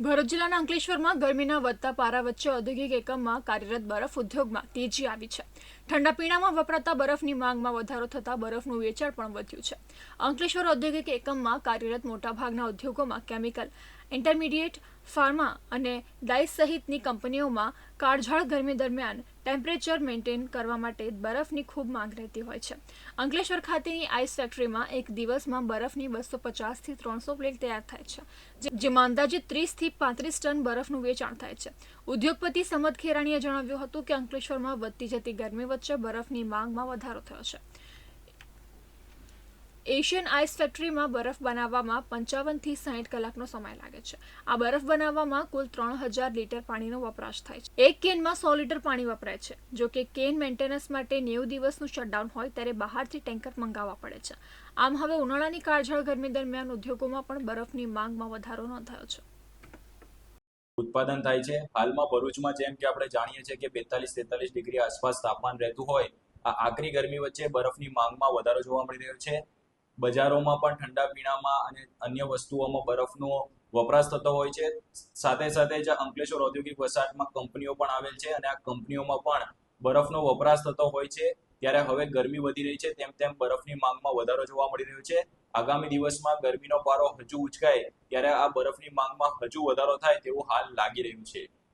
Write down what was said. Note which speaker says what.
Speaker 1: ભરૂચ જિલ્લાના અંકલેશ્વરમાં ગરમીના વધતા પારા વચ્ચે ઔદ્યોગિક એકમમાં કાર્યરત બરફ ઉદ્યોગમાં તેજી આવી છે. ઠંડા પીણામાં વપરાતા બરફની માંગમાં વધારો થતાં બરફનું વેચાણ પણ વધ્યું છે. અંકલેશ્વર ઔદ્યોગિક એકમમાં કાર્યરત મોટાભાગના ઉદ્યોગોમાં કેમિકલ, ઇન્ટરમીડિયેટ, ફાર્મા અને ડાઇસ સહિતની કંપનીઓમાં કાળઝાળ ગરમી દરમિયાન ટેમ્પરેચર મેન્ટેન કરવા માટે બરફની ખૂબ માંગ રહેતી હોય છે. અંકલેશ્વર ખાતેની આઈસ ફેક્ટરીમાં એક દિવસમાં બરફની બસો પચાસથી ત્રણસો પ્લેટ તૈયાર થાય છે જેમાં અંદાજિત ત્રીસથી પાંત્રીસ ટન બરફનું વેચાણ થાય છે. ઉદ્યોગપતિ સમદ ખેરાણીએ જણાવ્યું હતું કે અંકલેશ્વરમાં વધતી જતી ગરમી વચ્ચે બરફની માંગમાં વધારો થયો છે. એશિયન આઈસ ફેક્ટરીમાં બરફ બનાવવામાં પંચાવનથી સાઠ કલાકનો સમય લાગે છે. આ બરફ બનાવવામાં કુલ ત્રણ હજાર લીટર પાણીનો વપરાશ થાય છે. એક કેનમાં સો લીટર પાણી વપરાય છે. જો કે કેન મેન્ટેનન્સ માટે નેવું દિવસનું શટડાઉન હોય ત્યારે બહારથી ટેન્કર મંગાવવા પડે છે. આમ હવે ઉનાળાની કાળઝાળ ગરમી દરમિયાન ઉદ્યોગોમાં પણ બરફની માંગમાં વધારો નોંધાયો છે.
Speaker 2: ઉત્પાદન થાય છે. હાલમાં ભરૂચમાં જેમ કે આપણે જાણીએ છીએ કે બેતાલીસ તેતાલીસ ડિગ્રી આસપાસ તાપમાન રહેતું હોય, આ આકરી ગરમી વચ્ચે બરફની માંગમાં વધારો જોવા મળી રહ્યો છે. બજારોમાં પણ ઠંડા પીણામાં અને અન્ય વસ્તુઓમાં બરફનો વપરાશ થતો હોય છે. સાથે સાથે જ અંકલેશ્વર ઔદ્યોગિક વસાહતમાં કંપનીઓ પણ આવેલ છે અને આ કંપનીઓમાં પણ બરફનો વપરાશ થતો હોય છે. ત્યારે હવે ગરમી વધી રહી છે, તેમ તેમ બરફની માંગમાં વધારો જોવા મળી રહ્યો છે. આગામી દિવસમાં ગરમીનો પારો હજુ ઉચકાય, ત્યારે આ બરફની માંગમાં હજુ વધારો થાય તેવું હાલ લાગી રહ્યું છે.